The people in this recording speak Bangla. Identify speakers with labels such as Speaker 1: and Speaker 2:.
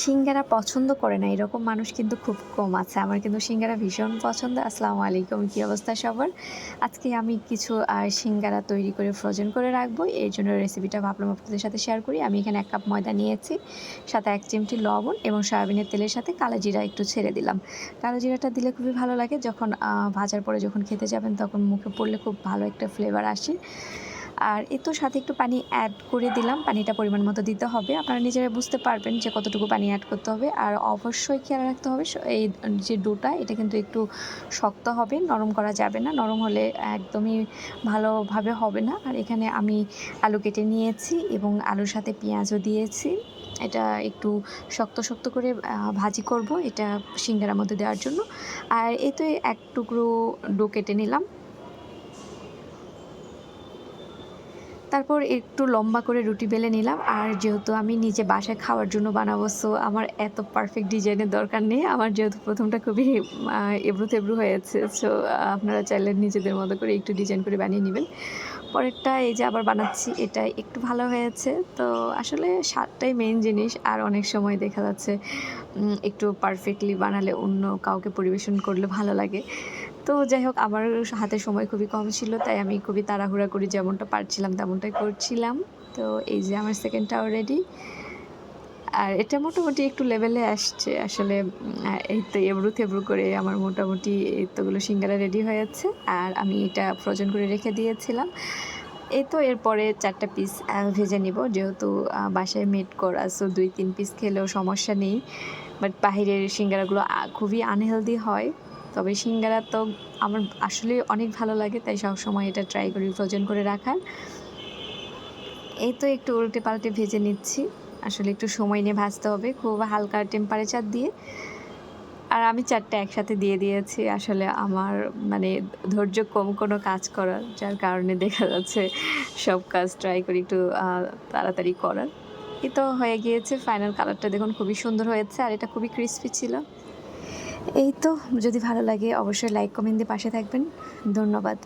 Speaker 1: সিঙ্গারা পছন্দ করে না, এরকম মানুষ কিন্তু খুব কম আছে। আমার কিন্তু সিঙ্গারা ভীষণ পছন্দ। আসসালামু আলাইকুম, কী অবস্থা সবার? আজকে আমি কিছু সিঙ্গারা তৈরি করে ফ্রোজেন করে রাখব। এই জন্য রেসিপিটা ভাবলাম আপনাদের সাথে শেয়ার করি। আমি এখানে এক কাপ ময়দা নিয়েছি, সাথে এক চিমটি লবণ এবং সয়াবিনের তেলের সাথে কালো জিরা একটু ছেড়ে দিলাম। কালো জিরাটা দিলে খুবই ভালো লাগে। যখন ভাজার পরে যখন খেতে যাবেন তখন মুখে পড়লে খুব ভালো একটা ফ্লেভার আসে। আর এ তো সাথে একটু পানি অ্যাড করে দিলাম। পানিটা পরিমাণ মতো দিতে হবে। আপনারা নিজেরা বুঝতে পারবেন যে কতটুকু পানি অ্যাড করতে হবে। আর অবশ্যই খেয়াল রাখতে হবে এই যে ডোটা, এটা কিন্তু একটু শক্ত হবে, নরম করা যাবে না। নরম হলে একদমই ভালোভাবে হবে না। আর এখানে আমি আলু কেটে নিয়েছি এবং আলুর সাথে পেঁয়াজও দিয়েছি। এটা একটু শক্ত শক্ত করে ভাজি করব এটা সিঙ্গারার মধ্যে দেওয়ার জন্য। আর এই তো এক টুকরো ডো কেটে নিলাম। তারপর একটু লম্বা করে রুটি বেলে নিলাম। আর যেহেতু আমি নিজে বাসায় খাওয়ার জন্য বানাবো সো আমার এত পারফেক্ট ডিজাইনের দরকার নেই। আমার যেহেতু প্রথমটা খুবই এবড়ো তেবড়ো হয়েছে সো আপনারা চাইলে নিজেদের মতো করে একটু ডিজাইন করে বানিয়ে নেবেন। পরেরটা এই যে আবার বানাচ্ছি, এটা একটু ভালো হয়েছে। তো আসলে স্বাদটাই মেইন জিনিস। আর অনেক সময় দেখা যাচ্ছে একটু পারফেক্টলি বানালে অন্য কাউকে পরিবেশন করলে ভালো লাগে। তো যাই হোক আমার হাতে সময় খুবই কম ছিল, তাই আমি খুবই তাড়াহুড়া করি যেমনটা পারছিলাম তেমনটাই করছিলাম। তো এই যে আমার সেকেন্ডটাও রেডি আর এটা মোটামুটি একটু লেভেলে আসছে, আসলে এই তো এবড়ু থেবড়ু করে আমার মোটামুটি এতগুলো সিঙ্গারা রেডি হয়ে যাচ্ছে। আর আমি এটা ফ্রোজেন করে রেখে দিয়েছিলাম। এই তো এরপরে চারটা পিস ভেজে নিব, যেহেতু বাসায় মেড করা সো দুই তিন পিস খেলেও সমস্যা নেই। বাট বাহিরের সিঙ্গারাগুলো খুবই আনহেলদি হয়। তবে সিঙ্গারা তো আমার আসলে অনেক ভালো লাগে, তাই সবসময় এটা ট্রাই করি ফ্রোজেন করে রাখার। এই তো একটু উল্টে পাল্টে ভেজে নিচ্ছি। আসলে একটু সময় নিয়ে ভাজতে হবে, খুব হালকা টেম্পারেচার দিয়ে। আর আমি চারটে একসাথে দিয়ে দিয়েছি, আসলে আমার মানে ধৈর্য কম কোনো কাজ করার, যার কারণে দেখা যাচ্ছে সব কাজ ট্রাই করি একটু তাড়াতাড়ি করার। এই তো হয়ে গিয়েছে ফাইনাল কালারটা দেখুন খুবই সুন্দর হয়েছে, আর এটা খুবই ক্রিস্পি ছিল। এই তো যদি ভালো লাগে অবশ্যই লাইক কমেন্ট দিয়ে পাশে থাকবেন। ধন্যবাদ।